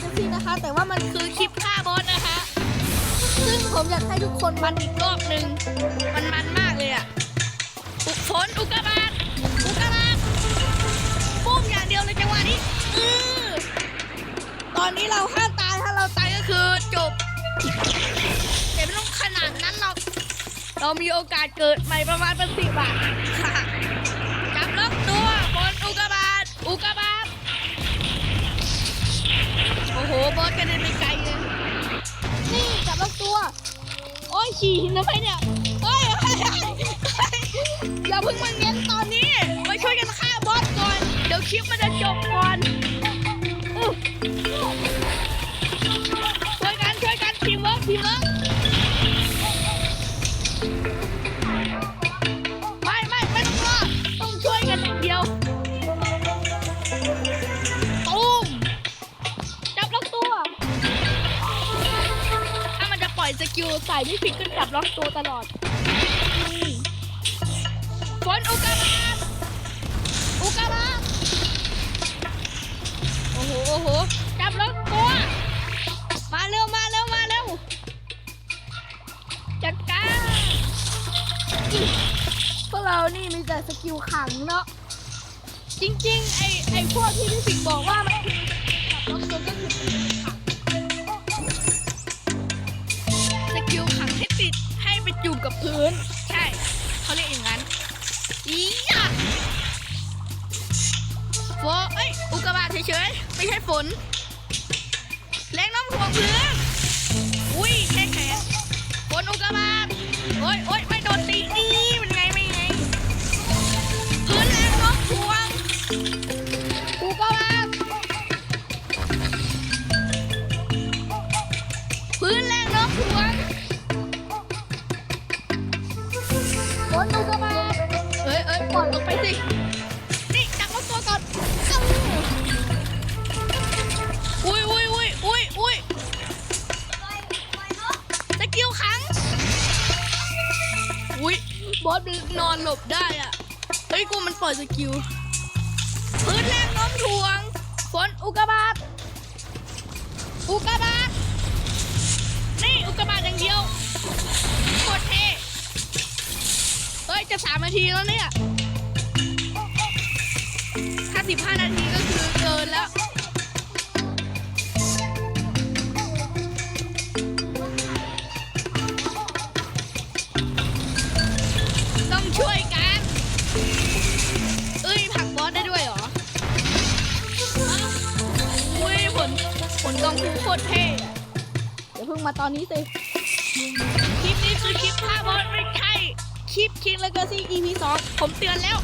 เจะพี่นะคะ แต่ว่ามันคือคลิปฆ่าบอสนะคะ ซึ่งผมอยากให้ทุกคนมันอีกรอบหนึ่งมันมันมากเลยอะอุฝนอุกกาบาตอุกกาบาตปุ้มอย่างเดียวเลยจังหวะนี้อือตอนนี้เราห้ามตายถ้าเราตายก็คือจบแต่ไม่ต้องขนาดนั้นหรอกเรามีโอกาสเกิดใหม่ประมาณเป็นสิบอะค่ะ อ้ยขี่หินทำไมเนี่ยเฮ้ยเฮ้ยเฮ้ยเฮ้ยอย่าเพิ่งมาเง้นตอนนี้ มาช่วยกันฆ่าบอสก่อน เดี๋ยวคลิปมันจะจบก่อน อยสกิลใส่ไม่ผิดก็จับล็อกตัวตลอดนี่ฝนอุกกาบาตอุกกาบาตโอ้โหโอ้โหจับล็อกตัว มาเร็วมาเร็วมาเร็วจัดการพวกเรานี่มีแต่สกิลขังเนาะจริงๆ ไอไอพวกที่พี่สิงห์บอกว่ามันคือจับล็อกตัวก็คือ พื้น ใช่เขาเรียกอย่างนั้นอียะโฟเอ้ยอุกกาบาตเฉยๆไม่ใช่ฝนแรงน้ำถ่วงพื้นอุ้ยแค่แขนฝนอุกกาบาตโอ้ยโอ้ยไม่โดนตีนี่มันไงไม่ไงพื้นแรงน้มถ่วงอุกกาบาตพื้นแรงน้มถ่วง ฝนอุกกาบาตเอ้ยเอ้ยปล่อยลงไปสิ นี่จับล็อกตัวก่อนอุ้ยอุ้ยอุ้ยอุ้ยอุ้ยสกิลขัง อุ้ยบอสมันนอนหลบได้อะ เฮ้ยกูมันปล่อยสกิลพื้นแรงโน้มถ่วง ฝนอุกกาบาตอุกกาบาตนี่อุกกาบาตอย่างเดียว จะสามนาทีแล้วเนี่ยถ้าสิบห้านาทีก็คือเกินแล้ว ต้องช่วยกัน เอ้ยผลักบอสได้ด้วยเหรอ อุ้ยผลผลกองคูโคตรเท่อะเดี๋ยวเพิ่งมาตอนนี้สิ คลิปนี้คือคลิปฆ่าบอสไม่ใช่ คลิปคิงเลกาซี่ EP 2ผมเตือนแล้ว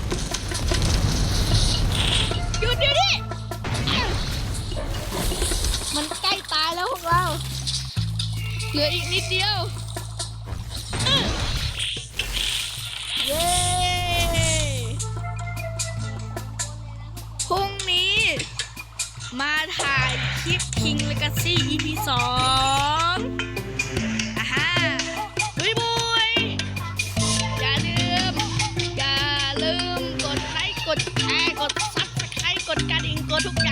หยุดเดี๋ยวนี้มันใกล้ตายแล้วพวกเรา เหลืออีกนิดเดียว เย้พรุ่งนี้ มาถ่ายคลิป King Legacy EP 2 กดซับสไครต์กดกระดิ่งกดทุกอย่าง